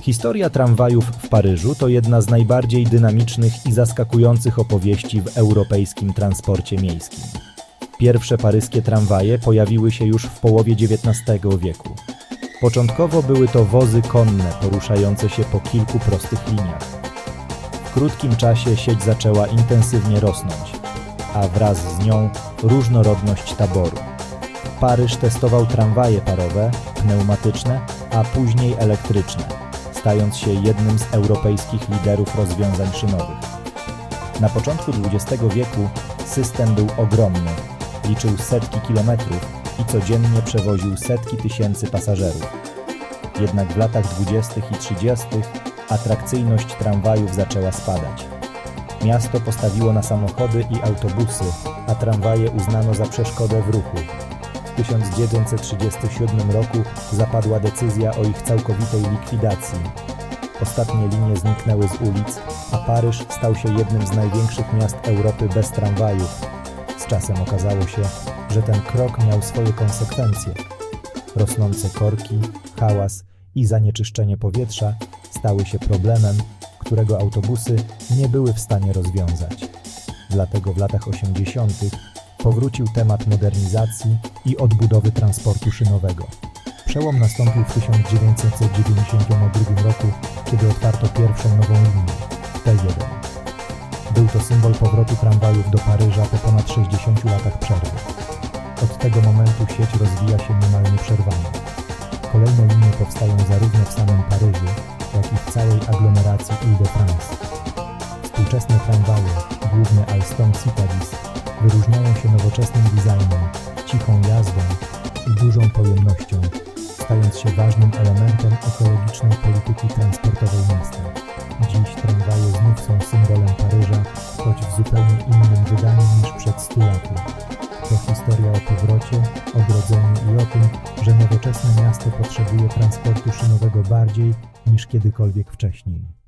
Historia tramwajów w Paryżu to jedna z najbardziej dynamicznych i zaskakujących opowieści w europejskim transporcie miejskim. Pierwsze paryskie tramwaje pojawiły się już w połowie XIX wieku. Początkowo były to wozy konne poruszające się po kilku prostych liniach. W krótkim czasie sieć zaczęła intensywnie rosnąć, a wraz z nią różnorodność taboru. Paryż testował tramwaje parowe, pneumatyczne, a później elektryczne, stając się jednym z europejskich liderów rozwiązań szynowych. Na początku XX wieku system był ogromny, liczył setki kilometrów i codziennie przewoził setki tysięcy pasażerów. Jednak w latach 20. i 30. atrakcyjność tramwajów zaczęła spadać. Miasto postawiło na samochody i autobusy, a tramwaje uznano za przeszkodę w ruchu. W 1937 roku zapadła decyzja o ich całkowitej likwidacji. Ostatnie linie zniknęły z ulic, a Paryż stał się jednym z największych miast Europy bez tramwajów. Z czasem okazało się, że ten krok miał swoje konsekwencje. Rosnące korki, hałas i zanieczyszczenie powietrza stały się problemem, którego autobusy nie były w stanie rozwiązać. Dlatego w latach 80. powrócił temat modernizacji i odbudowy transportu szynowego. Przełom nastąpił w 1992 roku, kiedy otwarto pierwszą nową linię T1. Był to symbol powrotu tramwajów do Paryża po ponad 60 latach przerwy. Od tego momentu sieć rozwija się niemal nieprzerwanie. Kolejne linie powstają zarówno w samym Paryżu, jak i w całej aglomeracji Ile-de-France. Współczesne tramwaje, głównie Alstom Citadis, wyróżniają się nowoczesnym designem, cichą jazdą i dużą pojemnością, stając się ważnym elementem ekologicznej polityki transportowej miasta. Dziś tramwaje znów są symbolem Paryża, choć w zupełnie innym wydaniu niż przed 100 laty. To historia o powrocie, odrodzeniu i o tym, że nowoczesne miasto potrzebuje transportu szynowego bardziej niż kiedykolwiek wcześniej.